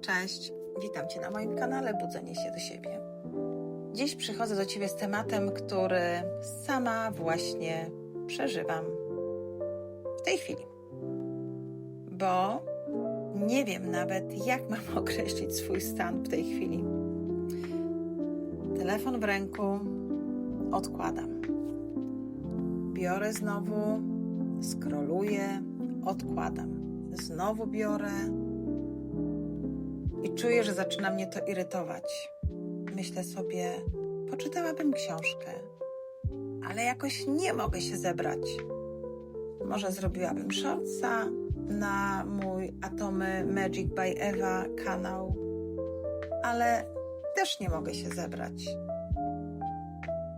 Cześć, witam Cię na moim kanale Budzenie się do siebie. Dziś przychodzę do Ciebie z tematem, który sama właśnie przeżywam w tej chwili. Bo nie wiem nawet, jak mam określić swój stan w tej chwili. Telefon w ręku, odkładam. Biorę znowu, skroluję, odkładam. Znowu biorę, i czuję, że zaczyna mnie to irytować. Myślę sobie, poczytałabym książkę, ale jakoś nie mogę się zebrać. Może zrobiłabym shortsa na mój Atomy Magic by Eva kanał, ale też nie mogę się zebrać.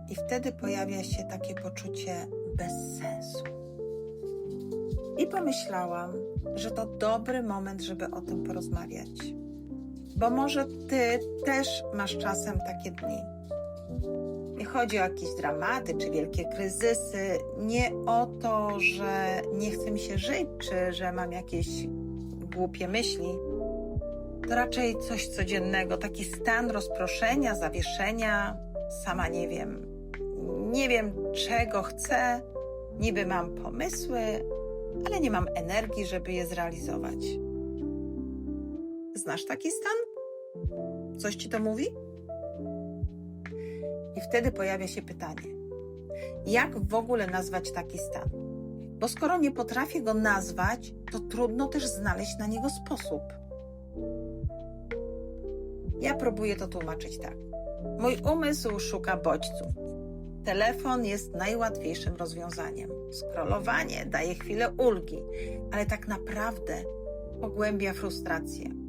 I wtedy pojawia się takie poczucie bez sensu. I pomyślałam, że to dobry moment, żeby o tym porozmawiać bo może ty też masz czasem takie dni. Nie chodzi o jakieś dramaty czy wielkie kryzysy, nie o to, że nie chce mi się żyć, czy że mam jakieś głupie myśli. To raczej coś codziennego, taki stan rozproszenia, zawieszenia, sama nie wiem. Nie wiem, czego chcę, niby mam pomysły, ale nie mam energii, żeby je zrealizować. Znasz taki stan? Coś ci to mówi? I wtedy pojawia się pytanie: jak w ogóle nazwać taki stan? Bo skoro nie potrafię go nazwać, to trudno też znaleźć na niego sposób. Ja próbuję to tłumaczyć tak. Mój umysł szuka bodźców. Telefon jest najłatwiejszym rozwiązaniem. Skrolowanie daje chwilę ulgi, ale tak naprawdę pogłębia frustrację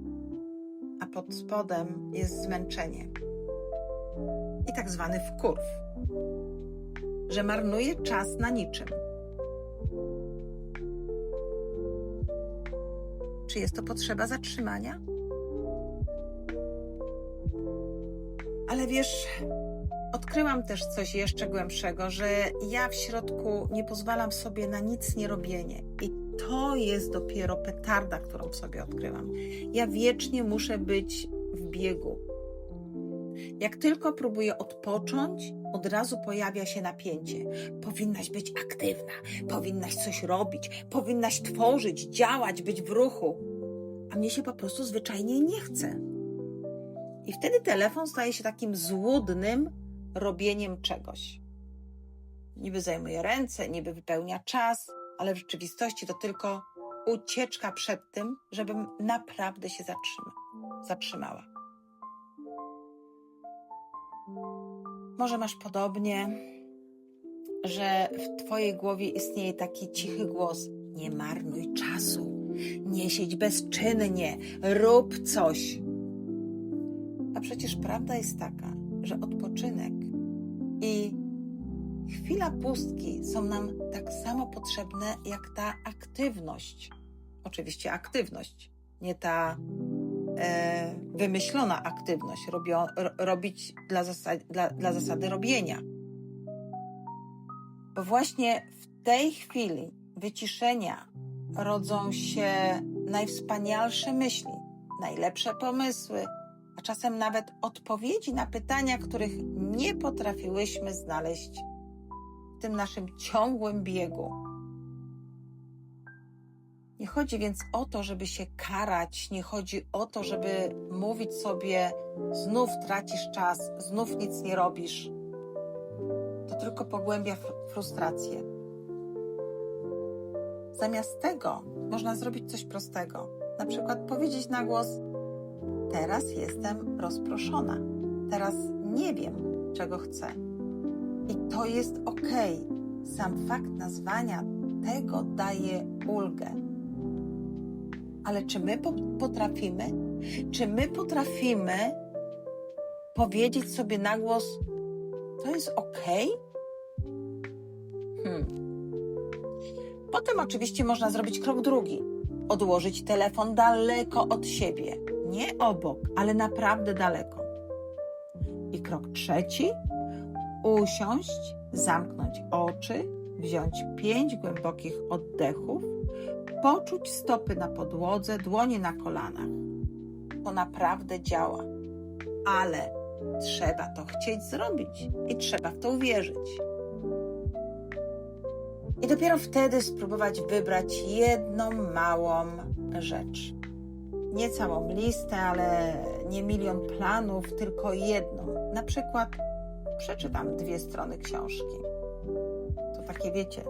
a pod spodem jest zmęczenie. I tak zwany wkurw, że marnuje czas na niczym. Czy jest to potrzeba zatrzymania? Ale wiesz, odkryłam też coś jeszcze głębszego, że ja w środku nie pozwalam sobie na nic nie robienie. I to jest dopiero petarda, którą w sobie odkryłam. Ja wiecznie muszę być w biegu. Jak tylko próbuję odpocząć, od razu pojawia się napięcie. Powinnaś być aktywna, powinnaś coś robić, powinnaś tworzyć, działać, być w ruchu. A mnie się po prostu zwyczajnie nie chce. I wtedy telefon staje się takim złudnym robieniem czegoś. Niby zajmuje ręce, niby wypełnia czas, ale w rzeczywistości to tylko ucieczka przed tym, żebym naprawdę się zatrzyma, zatrzymała. Może masz podobnie, że w Twojej głowie istnieje taki cichy głos: Nie marnuj czasu, nie siedź bezczynnie, rób coś. A przecież prawda jest taka, że odpoczynek i chwila pustki są nam tak samo potrzebne jak ta aktywność. Oczywiście aktywność, nie ta e, wymyślona aktywność, robio, ro, robić dla, dla, dla zasady robienia. Bo właśnie w tej chwili wyciszenia rodzą się najwspanialsze myśli, najlepsze pomysły, a czasem nawet odpowiedzi na pytania, których nie potrafiłyśmy znaleźć tym naszym ciągłym biegu. Nie chodzi więc o to, żeby się karać, nie chodzi o to, żeby mówić sobie, znów tracisz czas, znów nic nie robisz. To tylko pogłębia frustrację. Zamiast tego można zrobić coś prostego. Na przykład powiedzieć na głos: Teraz jestem rozproszona, teraz nie wiem, czego chcę. I to jest ok. Sam fakt nazwania tego daje ulgę. Ale czy my potrafimy? Czy my potrafimy powiedzieć sobie na głos, to jest ok? Hmm. Potem oczywiście można zrobić krok drugi. Odłożyć telefon daleko od siebie. Nie obok, ale naprawdę daleko. I krok trzeci usiąść, zamknąć oczy, wziąć pięć głębokich oddechów, poczuć stopy na podłodze, dłonie na kolanach. to naprawdę działa. Ale trzeba to chcieć zrobić i trzeba w to uwierzyć. I dopiero wtedy spróbować wybrać jedną małą rzecz. Nie całą listę, ale nie milion planów, tylko jedną. Na przykład przeczytam dwie strony książki. To takie, wiecie,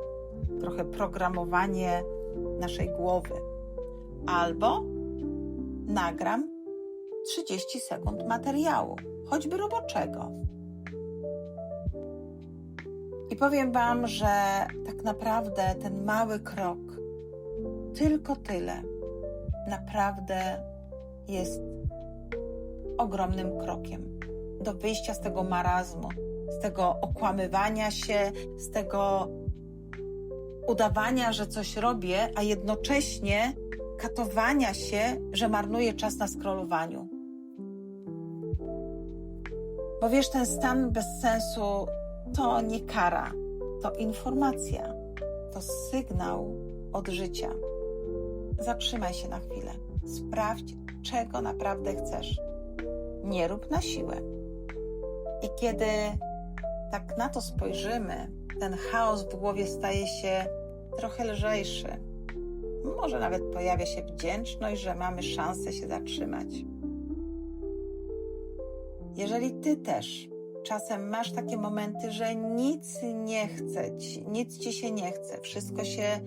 trochę programowanie naszej głowy. Albo nagram 30 sekund materiału, choćby roboczego. I powiem Wam, że tak naprawdę ten mały krok, tylko tyle, naprawdę jest ogromnym krokiem do wyjścia z tego marazmu, z tego okłamywania się, z tego udawania, że coś robię, a jednocześnie katowania się, że marnuję czas na scrollowaniu. Bo wiesz, ten stan bez sensu to nie kara, to informacja, to sygnał od życia. Zatrzymaj się na chwilę. Sprawdź, czego naprawdę chcesz. Nie rób na siłę. I kiedy tak na to spojrzymy, ten chaos w głowie staje się trochę lżejszy. Może nawet pojawia się wdzięczność, że mamy szansę się zatrzymać. Jeżeli ty też czasem masz takie momenty, że nic nie chce ci, nic ci się nie chce, wszystko się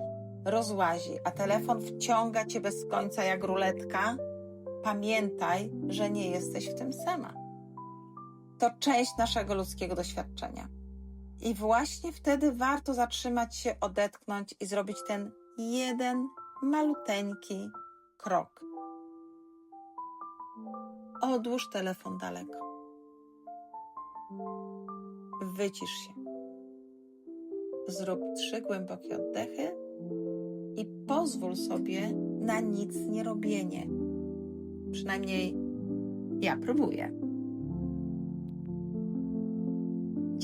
rozłazi, a telefon wciąga cię bez końca jak ruletka, pamiętaj, że nie jesteś w tym sama. To część naszego ludzkiego doświadczenia. I właśnie wtedy warto zatrzymać się, odetchnąć i zrobić ten jeden maluteńki krok. Odłóż telefon daleko. Wycisz się. Zrób trzy głębokie oddechy i pozwól sobie na nic nie robienie. Przynajmniej ja próbuję.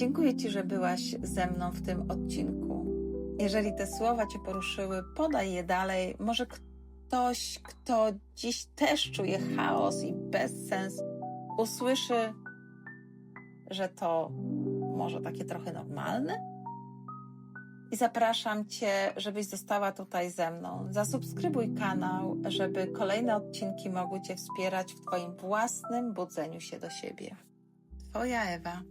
Dziękuję Ci, że byłaś ze mną w tym odcinku. Jeżeli te słowa Cię poruszyły, podaj je dalej. Może ktoś, kto dziś też czuje chaos i bezsens, usłyszy, że to może takie trochę normalne? I zapraszam Cię, żebyś została tutaj ze mną. Zasubskrybuj kanał, żeby kolejne odcinki mogły Cię wspierać w Twoim własnym budzeniu się do siebie. Twoja Ewa.